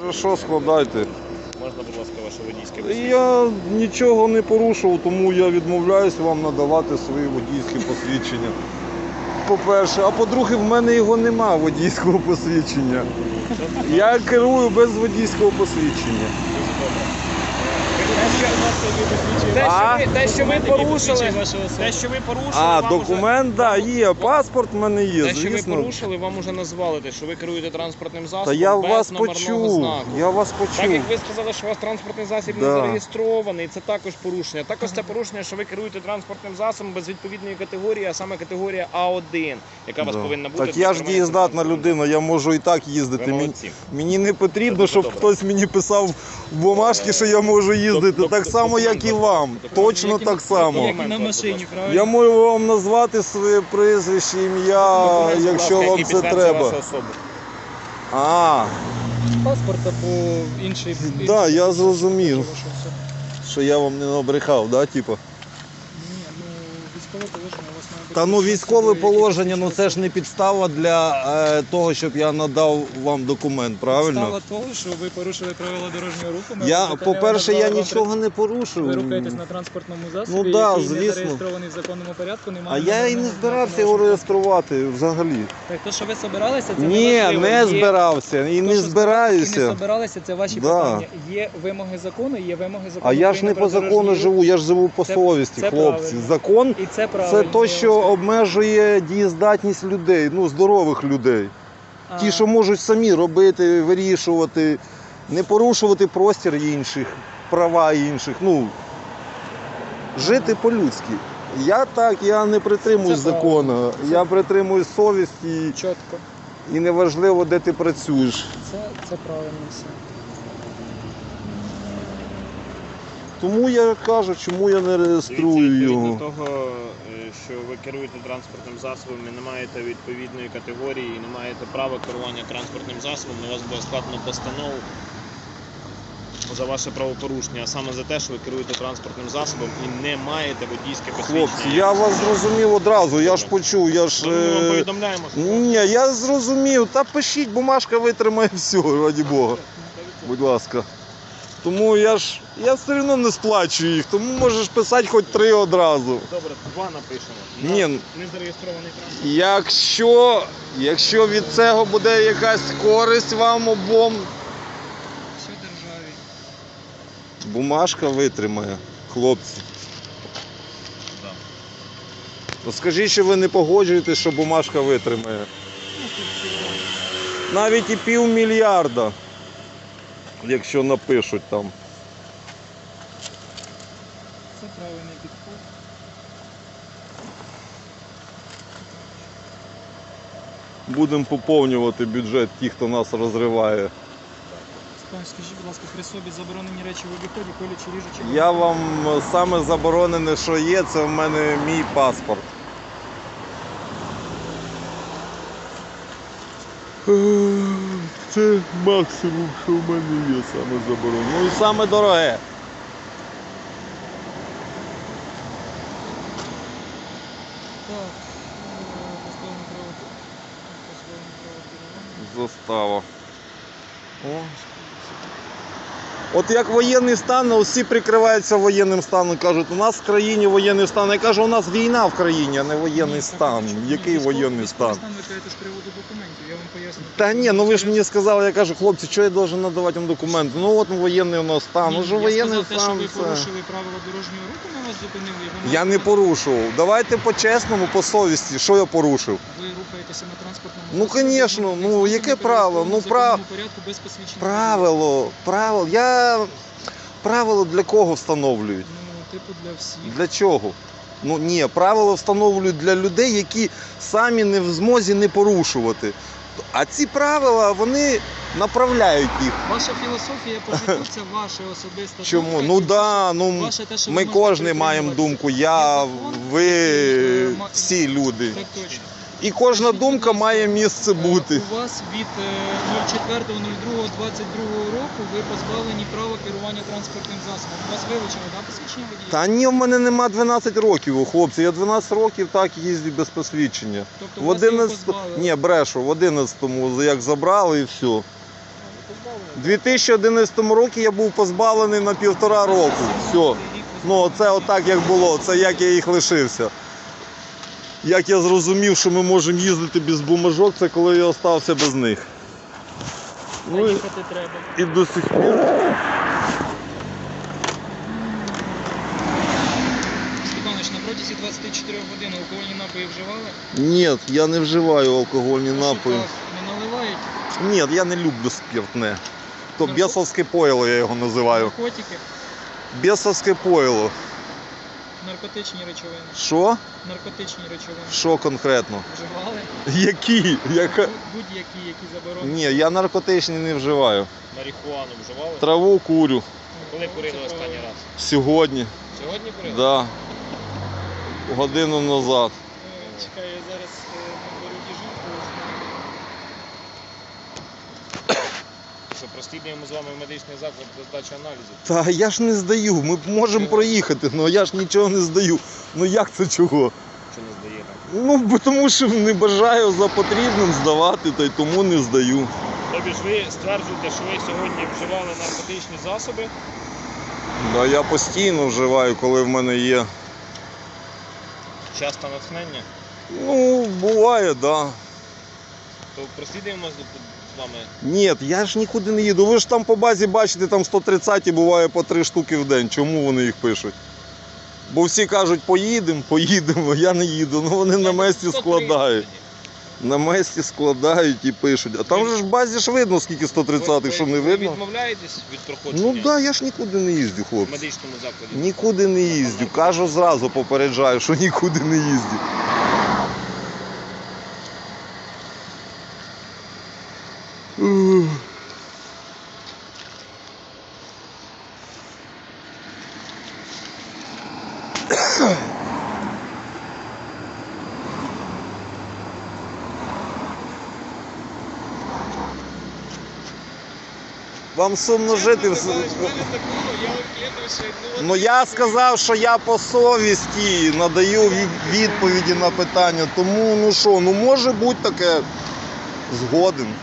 Хорошо, складайте. Можна, будь ласка, ваше водійське посвідчення? Я нічого не порушував, тому я відмовляюсь вам надавати свої водійські посвідчення. По-перше, а по-друге, в мене його нема водійського посвідчення. Я керую без водійського посвідчення. Те, А? що ви, те, що ви порушили, те, що ви порушили, А, вам документ, так, да, є, паспорт в мене є, те, що ви звісно. порушили, вам уже назвали те, що ви керуєте транспортним засобом Та я без вас номерного почув. знаку. Я вас Так почув. як ви сказали, що у вас транспортний засіб не Да. зареєстрований, це також порушення. Також це порушення, що ви керуєте транспортним засобом без відповідної категорії, а саме категорія А1, яка у вас Да. повинна бути. Так я ж дієздатна людина, я можу і так їздити. Мені, молодці. мені не потрібно, Дуже щоб добре. хтось мені писав в бумажці, що я можу їздити. док- Так само, документ як і вам. вам. Точно так само. Як і на машині, правильно? Я можу вам назвати своє прізвище, ім'я, Документ, будь якщо ласка, вам який це підтверджує треба. вашу особу. А, Паспорт або інший. да, я зрозумів, Що все. що я вам не набрехав, да, типу? Ні, ну військове положення Та ну військове положення, ну це ж не підстава для е, того, щоб я надав вам документ, правильно? Підстава того, що ви порушили правила дорожнього руху. ми Я, по-перше, я нічого не порушив. Ви рухаєтесь на транспортному засобі, Ну да, який звісно. не зареєстрований в законному порядку, немає. А я і не збирався його реєструвати взагалі. Так, то, що ви собиралися, це Ні, не не Є- збирався і то, не що І не збираюся. собиралися, це ваші Да. питання. Є вимоги закону, є вимоги закону. А я ж України не про по закону дорожній рух. живу, я ж живу по Це- совісті, це хлопці. правильно. Закон І це правильно. це то, що обмежує дієздатність людей, ну здорових людей. А, Ті, що можуть самі робити, вирішувати, не порушувати простір інших, права інших. Ну, жити по-людськи. Я так, я не притримуюсь Це закону. правильно. Я притримуюсь совісті Чітко. і неважливо, де ти працюєш. Це, це правильно все. Тому я кажу, чому я не реєструю його. того, е, що ви керуєте транспортним засобом і не маєте відповідної категорії, і не маєте права керування транспортним засобом, на вас буде складено постанову за ваше правопорушення, а саме за те, що ви керуєте транспортним засобом і не маєте водійське посвідчення. Хлопці, я вас зрозумів одразу, я ж почув, я ж. Тому ми вам е, повідомляємо, що Ні, я зрозумів. Та пишіть, бумажка витримає все, раді Бога. Будь ласка. Тому я ж. Я все одно не сплачую їх, тому можеш писати хоч три одразу. добре, два напишемо. Ні. Незареєстрований транспорт. Якщо, якщо від цього буде якась користь вам обом, Все державі. бумажка витримає, хлопці. Да. Ну, Скажіть, що ви не погоджуєтесь, що бумажка витримає. Навіть і півмільярда, якщо напишуть там. Це правильний підход. Будемо поповнювати бюджет ті, хто нас розриває. Скажіть, будь ласка, при собі заборонені речі в обіході, колючі ріжучі. Я вам е, саме заборонене, що є, це в мене мій паспорт. Це максимум, що в мене є саме заборонено. Ну і саме дороге. Так, е. Застава. О. От як воєнний стан, всі прикриваються воєнним станом, кажуть, у нас в країні воєнний стан. Я кажу, у нас війна в країні, а не воєнний Ні, стан. Який воєнний стан? стан ви кажете з приводу документів, я вам поясню. Та ні, ну ви ж мені сказали, я кажу, хлопці, що я должен надавати вам документи? Ну от воєнний у нас стан. Ні, Ну я воєнний сказав те, що стан. ви Це... порушили правила дорожнього руху, ми вас зупинили. і ви Я не порушував. Давайте по-чесному, по совісті, що я порушив. Ви рухаєтеся на транспортному Ну, засобі, конечно, ну, яке правило? Ну, прав- порядку без посвідчення. Правило, правило. Я правило для кого встановлюють? Ну, типу для всіх. Для чого? Ну ні, правила встановлюють для людей, які самі не в змозі не порушувати. А ці правила вони направляють їх. Ваша філософія по життю це ваше особисте. Чому? думка, Ну да, ну ваше те, що ви ми можете кожен маємо притримуватися. думку. Я, ви, е, всі люди. Так точно. І кожна думка має місце бути. У вас від е, 04.02.22 року ви позбавлені права керування транспортним засобом. У вас вилучено, да, посвідчення водія? Та ні, в мене нема 12 років, хлопці. Я 12 років так їздю без посвідчення. Тобто В вас його 11 позбавили? Ні, брешу, в 11-му як забрали і все. У 2011 році я був позбавлений на півтора року. Все. Ну, це отак як було, це як я їх лишився. Як я зрозумів, що ми можемо їздити без бумажок, це коли я остався без них. Ну і, і до сих пір. Степанович, на протязі 24 годин алкогольні напої вживали? Ні, я не вживаю алкогольні напої. Не наливають Ні, я не люблю спиртне. То Нарко- бісовське пойло я його називаю. наркотики, Бісовське пойло. Наркотичні речовини. Що? Наркотичні речовини. Що конкретно? Вживали? Які? Яка? Будь- Будь-які, які заборонені. Ні, я наркотичні не вживаю. Марихуану вживали? Траву курю Коли курили останній раз? сьогодні. Сьогодні курили? Да. Годину назад. Чекаю, я зараз Що прослідуємо з вами в медичний заклад для здачі аналізів? Та я ж не здаю. Ми можемо проїхати, але я ж нічого не здаю. Ну як це чого? Що не здаєте? Ну, бо тому що не бажаю за потрібним здавати, та й тому не здаю. Тобі ж ви стверджуєте, що ви сьогодні вживали наркотичні засоби, Да, я постійно вживаю, коли в мене є. часто натхнення, Ну, буває, так. Да. То прослідуємо з вами. Ні, я ж нікуди не їду. Ви ж там по базі бачите, там 130 буває по 3 штуки в день. Чому вони їх пишуть? Бо всі кажуть, поїдемо, поїдемо, я не їду. Ну вони на місці 130 складають. На місці складають і пишуть. А там же ж в базі ж видно, скільки 130 Ви- що не ви видно. відмовляєтесь від проходження Ну так, да, я ж нікуди не їздю, в медичному закладі? Нікуди не їздю. Кажу зразу, попереджаю, що нікуди не їздю. Вам сумно жити. в Ну я сказав, що я по совісті надаю відповіді на питання. Тому ну що, ну може бути таке згоден.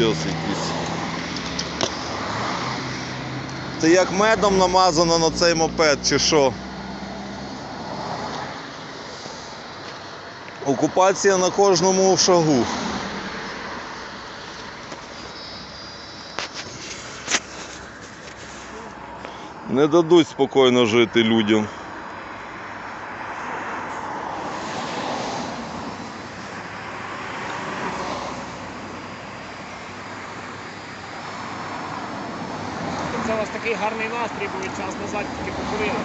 Здес якийсь. Це як медом намазано на цей мопед, чи що? Окупація на кожному шагу. Не дадуть спокійно жити людям. Це у вас такий гарний настрій, бо ви час назад тільки покурили.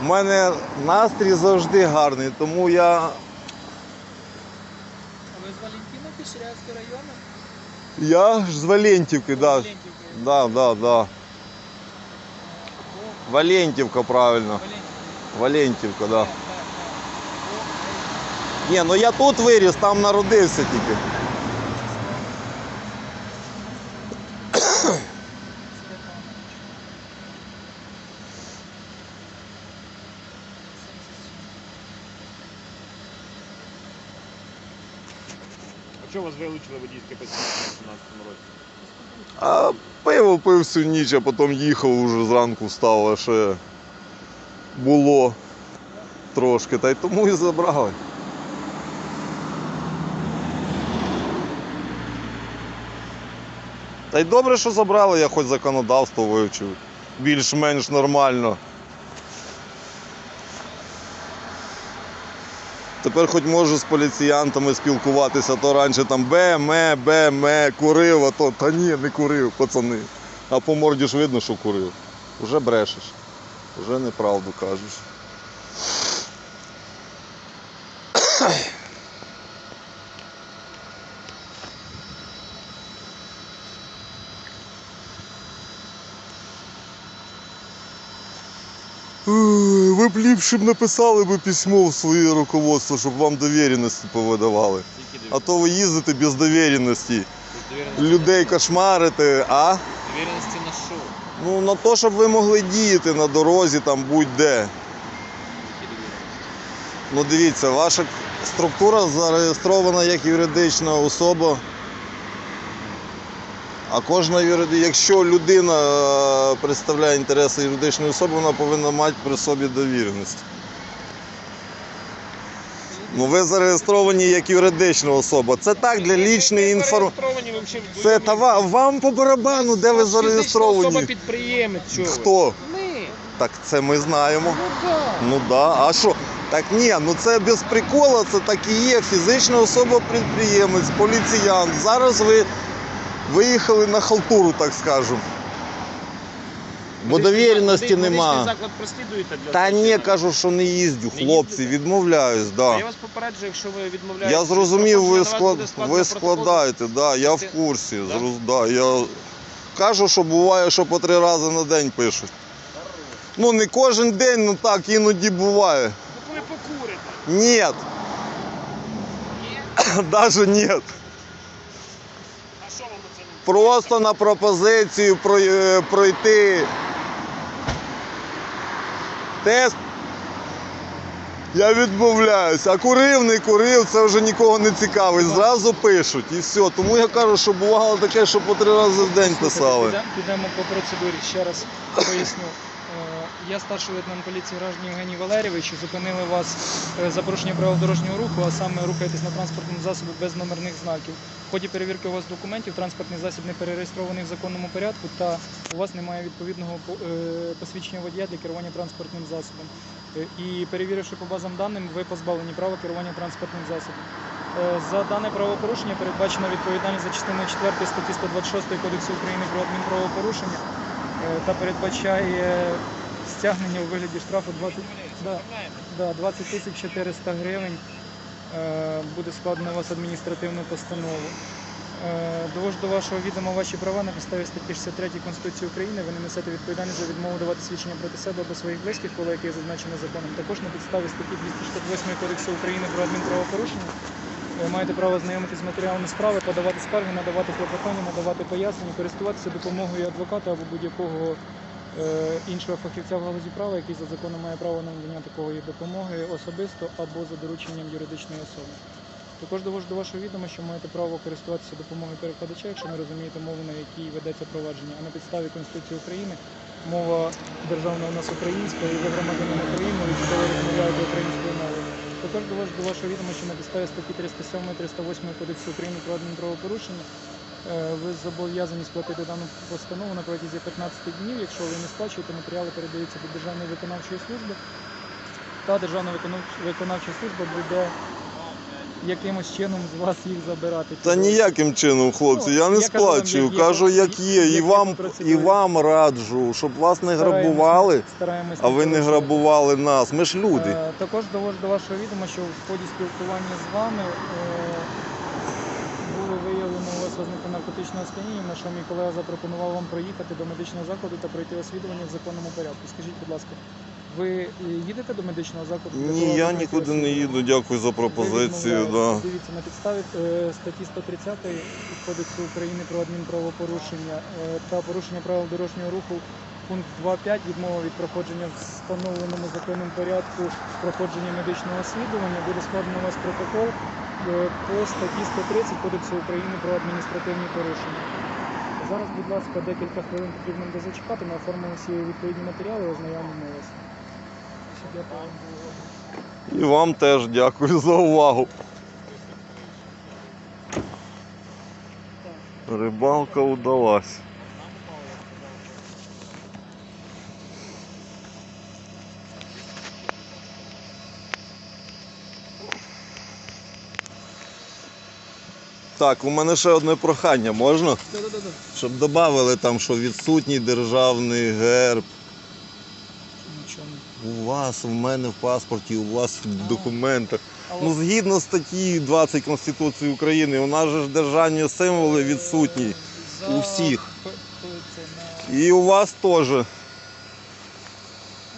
У мене настрій завжди гарний, тому я. А ви з Валентина Киширявського району? Я ж з Валентівки, да. Валентівки. Да, да, да. Валентівка, правильно. Валентівка. Так, так, так. Ні, ну я тут виріс, там народився тільки. Чого вас вилучили водійське посвідчення в 17 році? А пиво пив всю ніч, а потім їхав уже зранку встав, а ще було трошки, та й тому і забрали. Та й добре, що забрали, я хоч законодавство вивчив. Більш-менш нормально. Тепер хоч можу з поліціянтами спілкуватися, то раніше там бе, ме, бе, ме, курив, а то та ні, не курив, пацани. А по морді ж видно, що курив. Уже брешеш. вже неправду кажеш. Ой, Ви б ліпше б написали б письмо в своє руководство, щоб вам довіреності повидавали. А то ви їздите без довіреності. Людей кошмарите, а? Довіреності на що? Ну на те, щоб ви могли діяти на дорозі там будь-де. Ну дивіться, ваша структура зареєстрована як юридична особа. А кожна юриди... якщо людина е, представляє інтереси юридичної особи, вона повинна мати при собі довіреність. Ну ви зареєстровані як юридична особа. Це так для лічної інформації. Це та ва- вам по барабану, де ви Особа зареєстровані. підприємець, чого ви? Хто? Ми. Так це ми знаємо. Ну так. Ну да. А що? Так ні, ну це без прикола, це так і є. Фізична особа підприємець, поліціянт. Зараз ви виїхали на халтуру, так скажемо. Бо довіреності нема. заклад прослідуєте для Та ні, кажу, що не їздю, хлопці, відмовляюсь, да. Я вас попереджую, якщо ви відмовляєтесь. Я зрозумів, ви, склад... ви складаєте, да, я в курсі. Да? зроз- Да, я кажу, що буває, що по три рази на день пишуть. Ну не кожен день, ну так, іноді буває. Ну коли покурите. Ні, Ні? даже ні. А що вам це не Просто на пропозицію е, пройти тест. Я відмовляюсь. А курив, не курив, це вже нікого не цікавить. Зразу пишуть і все. Тому я кажу, що бувало таке, що по три рази в день писали. Підемо по процедурі. Ще раз поясню. Я старший лейтенант поліції Граждан Євгеній Валерійович. Зупинили вас е, за порушення правил дорожнього руху, а саме рухаєтесь на транспортному засобі без номерних знаків. В ході перевірки у вас документів транспортний засіб не перереєстрований в законному порядку та у вас немає відповідного е, посвідчення водія для керування транспортним засобом. Е, І перевіривши по базам даним, ви позбавлені права керування транспортним засобом. За дане правопорушення передбачена відповідальність за частиною 4 статті 126 Кодексу України про адмінправопорушення та передбачає стягнення у вигляді штрафу 20, да, да, 20 тисяч 400 гривень. Е, Буде складено у вас адміністративну постанову. Е, Довожу до вашого відома ваші права на підставі статті 63 Конституції України. Ви не несете відповідальність за відмову давати свідчення проти себе або своїх близьких, коло яких зазначено законом. Також на підставі статті 268 Кодексу України про адмінправопорушення ви маєте право знайомитися з матеріалами справи, подавати скарги, надавати клопотання, надавати пояснення, користуватися допомогою адвоката або будь-якого е, іншого фахівця в галузі права, який за законом має право на надання такої допомоги особисто або за дорученням юридичної особи. Також довожу до вашого відома, що маєте право користуватися допомогою перекладача, якщо не розумієте мову, на якій ведеться провадження. А на підставі Конституції України мова державна у нас українська, і ви громадянин України, військово розмовляєте українською мовою. Також довожу до вашого відома, що на підставі статті 307 308 Кодексу України про адмінправопорушення е, ви зобов'язані сплатити дану постанову на протязі 15 днів. Якщо ви не сплачуєте, матеріали передаються до Державної виконавчої служби, та Державна виконавч- виконавча служба буде якимось чином з вас їх забирати. Та ніяким чином, хлопці, я не Ну, я кажу сплачую. є- Кажу, як є. І вам, і вам раджу, щоб вас не грабували, стараємось а ви не порушувати. грабували нас. Ми ж люди. Е, Також довожу до вашого відома, що в ході спілкування з вами е, виявлено у вас ознаки наркотичного сп'яніння, на що мій колега запропонував вам проїхати до медичного закладу та пройти освідування в законному порядку. Скажіть, будь ласка, ви їдете до медичного закладу? для того, Ні, я нікуди не їду. Дякую за Ви пропозицію. Да. Дивіться, на підставі е, статті 130 Кодексу України про адмінправопорушення е, та порушення правил дорожнього руху пункт 2.5 відмова від проходження в встановленому законним порядку проходження медичного освідування буде складено у вас протокол по статті 130 Кодексу України про адміністративні порушення. Зараз, будь ласка, декілька хвилин потрібно буде зачекати. Ми оформимо всі відповідні матеріали, ознайомимо вас. І вам теж дякую за увагу. Рибалка удалась. Так, у мене ще одне прохання, можна? Да-да-да. Щоб додали там, що відсутній державний герб. Нічого. У вас, у мене в паспорті, у вас в документах. Але Ну, згідно статті 20 Конституції України, у нас же ж державні символи відсутні. за у всіх. на І у вас теж.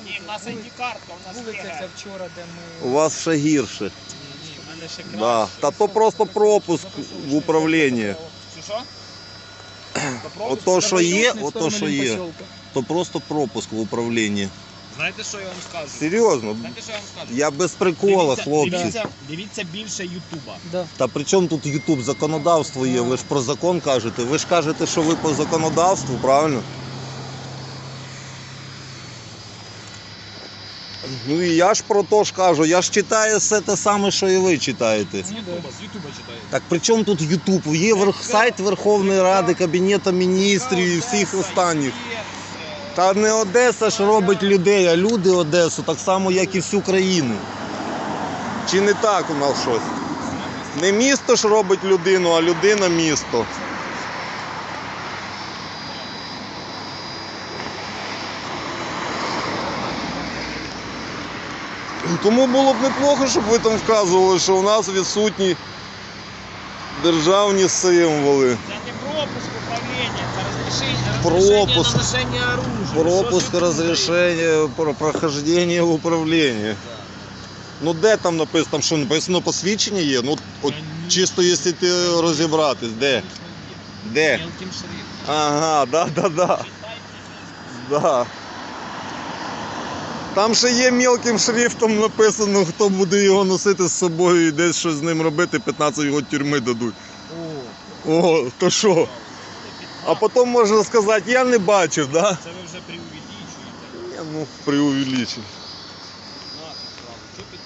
Ні, в нас ID-картка, у нас вулиця вчора, де ми У вас ще гірше. Ні, ще краще. Да. Та то просто пропуск в. Що, що? Ото що є, ото що є. То просто пропуск в управлінні. Знаєте, що я вам скажу? Серйозно. Знаєте, що я вам скажу? Я без прикола, Дивіться- хлопці. Дивіться, дивіться більше Ютуба. Да. Та при чому тут Ютуб? Законодавство є, ви ж про закон кажете. Ви ж кажете, що ви по законодавству, правильно? Ну і я ж про то ж кажу, я ж читаю все те саме, що і ви читаєте. З Ютуба, з Ютуба читаєте. Так при чому тут Ютуб? Є верх- сайт Верховної Ради, Кабінету міністрів і всіх останніх. Та не Одеса ж робить людей, а люди Одесу, так само, як і всю країну. Чи не так у нас щось? Не місто ж робить людину, а людина місто. Тому було б неплохо, щоб ви там вказували, що у нас відсутні державні символи. Це не пропуск управління, це розрішення, Пропуск. розрішення на ношення оружия. Пропуск разрешение про прохождение в управлінні. Ну де там написано, там що написано посвідчення є? Ну от чисто якщо ти розібратись, де? Де? Мелким шрифтом. Ага, да, да, да. Да. Там ще є мілким шрифтом написано, хто буде його носити з собою і десь щось з ним робити, 15 його тюрми дадуть. О, О, то що? А потім можна сказати, я не бачив, да? це ви вже преувеличуєте. Ну, преувеличив. На, правда, що 15?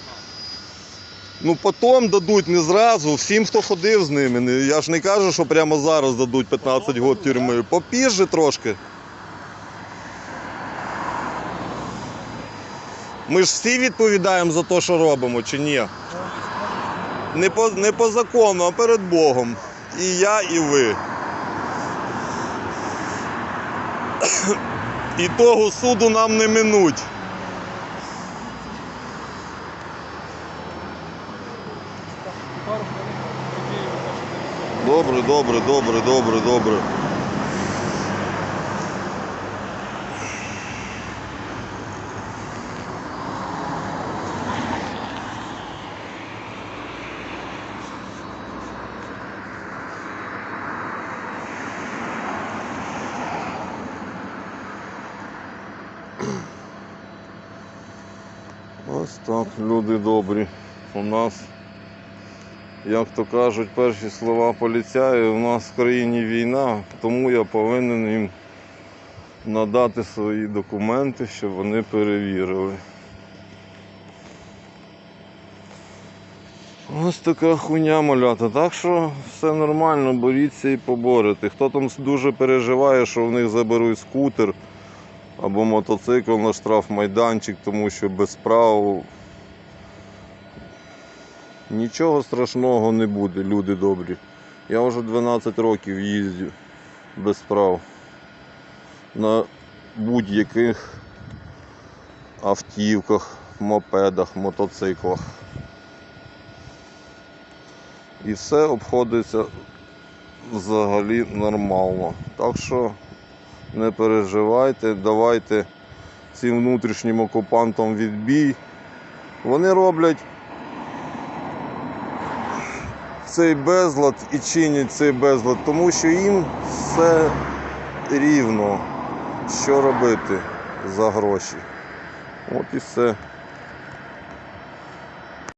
Ну потім дадуть не зразу, всім, хто ходив з ними. Я ж не кажу, що прямо зараз дадуть 15 років тюрми. Попізже трошки. Ми ж всі відповідаємо за те, що робимо, чи ні? Не по, не по закону, а перед Богом. І я, і ви. І того суду нам не минуть. Добре, добре, добре, добре, добре. Ось так, люди добрі. У нас як то кажуть, перші слова поліцаї, у нас в країні війна, тому я повинен їм надати свої документи, щоб вони перевірили. Ось така хуйня малята. Так що все нормально, боріться і поборете. Хто там дуже переживає, що в них заберуть скутер або мотоцикл на штрафмайданчик, тому що без прав Нічого страшного не буде, люди добрі. Я вже 12 років їздю без прав на будь-яких автівках, мопедах, мотоциклах. І все обходиться взагалі нормально. Так що не переживайте, давайте цим внутрішнім окупантам відбій. Вони роблять цей безлад і чинять цей безлад, тому що їм все рівно, що робити за гроші. От і все.